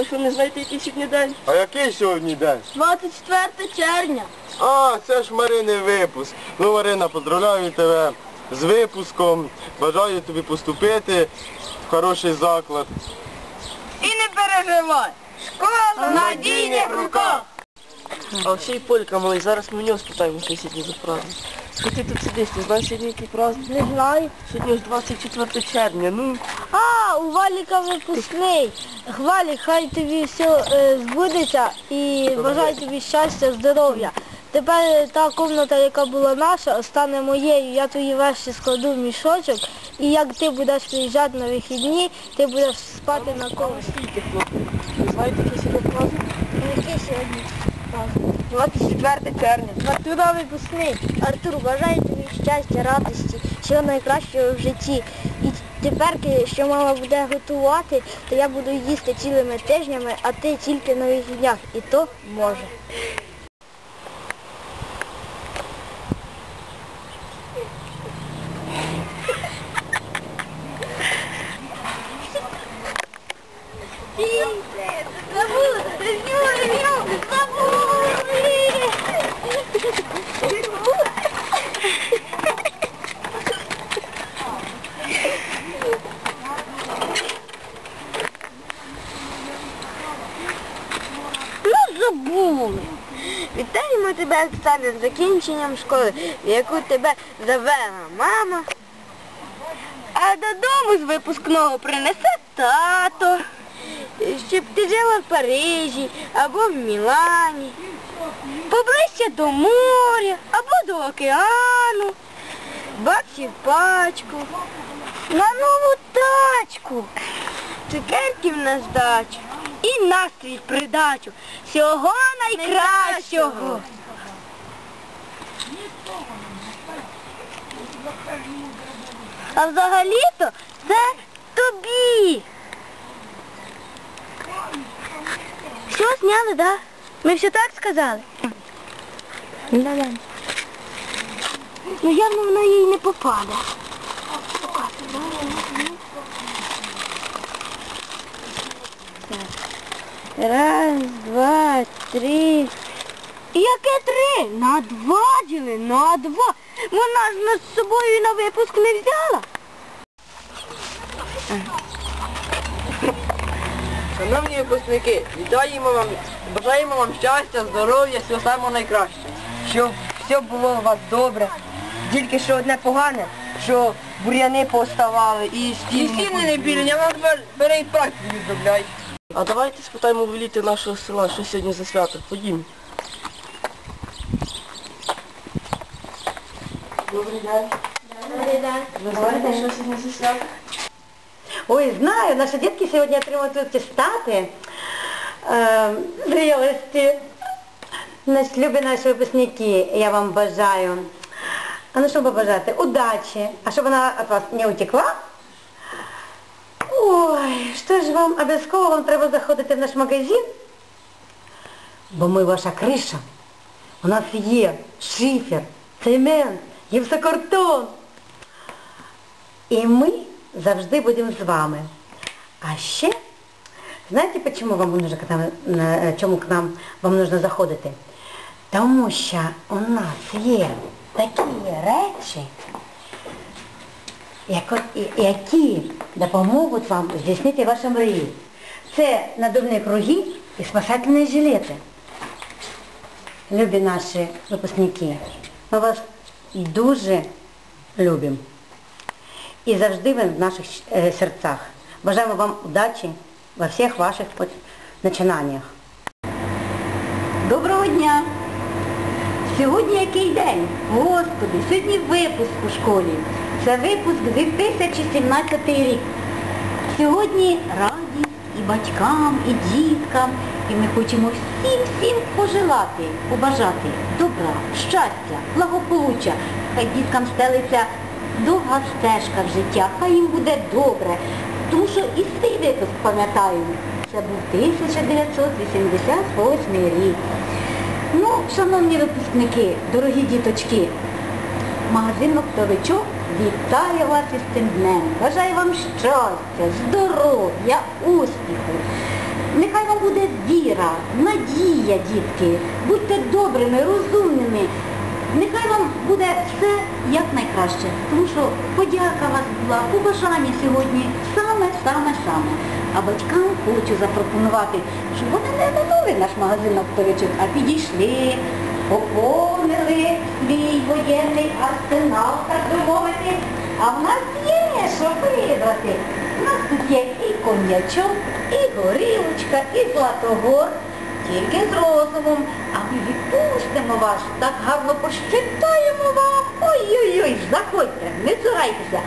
ви що не знаєте, який сьогодні день? А який сьогодні день? 24 червня. А, це ж Марини випуск. Ну, Марина, поздравляю тебе з випуском. Бажаю тобі поступити в хороший заклад. І не переживай. Школа в надійних руках. А ще й полька малий, зараз ми в нього спитаємо, що сьогодні за праздник. Що ти тут сидиш, ти знаєш сьогодні який праздник? Не знаю. Сьогодні ж 24 червня, ну. А, у Валіка випускний. Валік, хай тобі все е, збудеться і бажаю тобі щастя, здоров'я. Тепер та кімната, яка була наша, стане моєю, я твої вещі складу в мішочок, і як ти будеш приїжджати на вихідні, ти будеш спати на колесі. Стійте, хлопці. Ви знаєте, який сьогодні праздник? Який сьогодні? 24 червня. Артурові випускний. Артур, бажаю тобі щастя, радості, всього найкращого в житті. І тепер, що мама буде готувати, то я буду їсти цілими тижнями, а ти тільки на вихіднях. І то може. Вітаємо тебе, закінченням школи, в яку тебе завела мама. А додому з випускного принесе тато, щоб ти жила в Парижі або в Мілані, поближче до моря або до океану, баксів пачку, на нову тачку, цукерків на здачу і настрій придачу. Всього найкращого. А взагалі-то це тобі. Все зняли, да? Ми все так сказали? Да-да. Ну явно вона їй не попаде. Раз, два, три. Яке три? На два діли, на два. Вона ж нас з собою на випуск не взяла. Шановні випускники, вітаємо вам, бажаємо вам щастя, здоров'я, всього самого найкращого. Щоб все було у вас добре. Тільки що одне погане, що бур'яни поставали і стіни. І стіни не білі, а вам бере і практику відробляй. А давайте спитаємо в нашого села, що сьогодні за свято. Ходімо. Добрий день. Ви знаєте, що сьогодні за свято? Ой, знаю, наши детки сегодня отримують аттестати е, зрілості. Значить, любі наші випускники, я вам бажаю. А ну що побажати? Удачі. А щоб вона від вас не утекла. Ой, що ж вам, обов'язково вам треба заходити в наш магазин, бо ми ваша криша. У нас є шифер, цемент, гіпсокартон. І ми завжди будемо з вами. А ще, знаєте, чому вам нужно к нам, чому к нам вам нужно заходити? Тому що у нас є такі речі, які допоможуть вам здійснити ваші мрії. Це надувні круги і спасательні жилети. Любі наші випускники, ми вас дуже любимо. І завжди ви в наших е, серцях. Бажаємо вам удачі во всіх ваших начинаннях. Доброго дня! Сьогодні який день? Господи, сьогодні випуск у школі. Це випуск 2017 рік. Сьогодні радість і батькам, і діткам. І ми хочемо всім-всім пожелати, побажати добра, щастя, благополуччя. Хай діткам стелиться довга стежка в життя, хай їм буде добре. Тому що і свій випуск пам'ятаємо. Це був 1988 рік. Ну, шановні випускники, дорогі діточки, магазин Оптовичок вітає вас із цим днем. Бажаю вам щастя, здоров'я, успіху. Нехай вам буде віра, надія, дітки. Будьте добрими, розумними. Нехай вам буде все як найкраще. Тому що подяка вас була, побажання сьогодні саме, саме, саме. А батькам хочу запропонувати, щоб вони не минули наш магазин оптовичок, а підійшли, поповнили свій воєнний арсенал, так би мовити. А в нас є що вибрати. У нас тут є і коньячок, і горілочка, і златогор. Тільки з розумом, а ми відпустимо вас, так гарно пощитаємо вам. Ой-ой-ой, заходьте, не цурайтеся.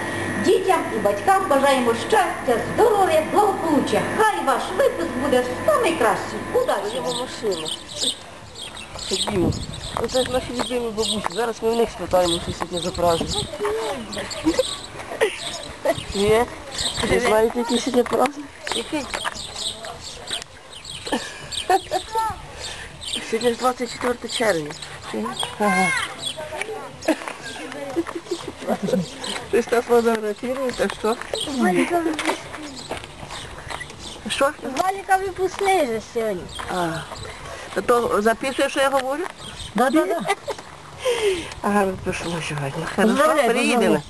Дітям і батькам бажаємо щастя, здоров'я, благополуччя. Хай ваш випуск буде найкращий. Удачі! Ходімо. Оце ж наші любимі бабусі. Зараз ми в них спитаємо, що сьогодні за праздник. Є? Ви знаєте, який сьогодні праздник? Який? Сьогодні ж 24 червня. Ага. Христос фотографирует, а что? Що? Валіка випускний же сьогодні. А, то записуєш, що я говорю? Да, да, да. Ага, пішло сьогодні. Хорошо, приїдемо.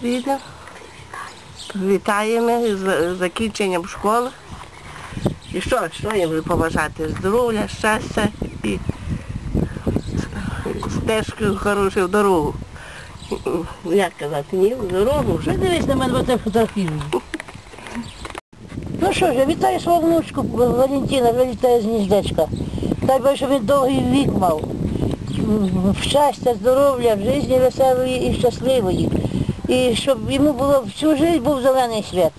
Приїдемо. Вітаємо з закінченням школи. І що, що їм побажати? Здоров'я, щастя і стежку хорошу в дорогу. Як казати, ні, в дорогу вже. Не дивись на мене, бо тебе фотографірую. Ну що ж, я вітаю свою внучку Валентина, вилітає з гніздечка. Дай Боже, щоб він довгий вік мав. Щастя, здоров'я, в житті веселої і щасливої. І щоб йому було всю життя був зелений світ.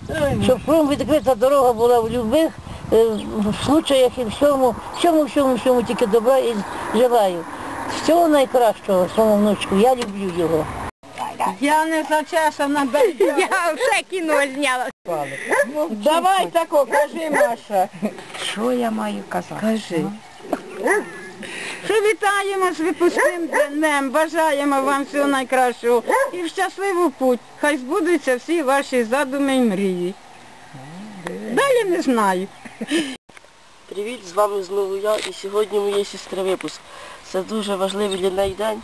Щоб кругом відкрита дорога була в любих е, случаях і всьому, всьому, всьому, всьому тільки добра і желаю. Всього найкращого своєму внучку. Я люблю його. Я не зачесана без Я все кіно зняла. Давай тако, кажи, Маша. Що я маю казати? Кажи. Що вітаємо з випускним днем, бажаємо вам всього найкращого і в щасливу путь. Хай збудуться всі ваші задуми і мрії. Далі не знаю. Привіт, з вами знову я і сьогодні моєї сестри випуск. Це дуже важливий для неї день.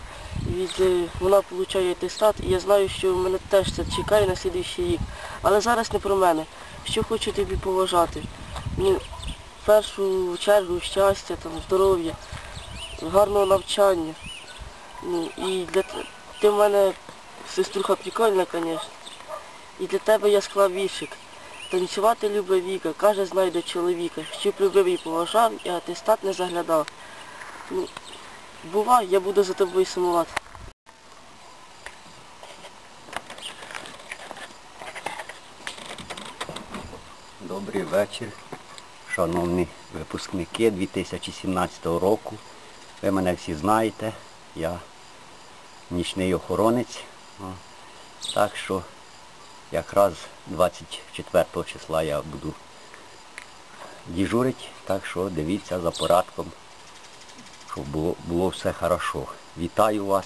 Від, е, вона отримує атестат і я знаю, що мене теж це чекає на слідуючий рік. Але зараз не про мене. Що хочу тобі поважати. Ну, першу чергу щастя, там, здоров'я, гарного навчання. Ну, і для ти в мене сеструха прикольна, звісно. І для тебе я склав віршик. Танцювати любить Віка, каже, знайде чоловіка, щоб любив і поважав, і атестат не заглядав. Ну, бувай, я буду за тобою сумувати. Добрий вечір, шановні випускники 2017 року. Ви мене всі знаєте, я нічний охоронець. Так що якраз 24 числа я буду дежурити, так що дивіться за порядком, щоб було, було все хорошо. Вітаю вас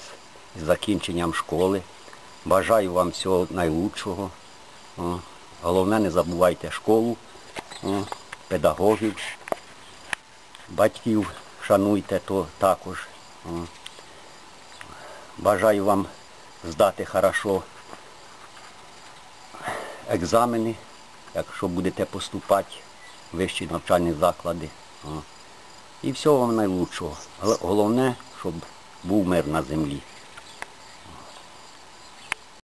з закінченням школи. Бажаю вам всього найлучшого. О, Головне, не забувайте школу, о, педагогів, батьків шануйте то також. Бажаю вам здати хорошо екзамени, якщо будете поступати в вищі навчальні заклади. І всього вам найлучшого. Гл- Головне, щоб був мир на землі.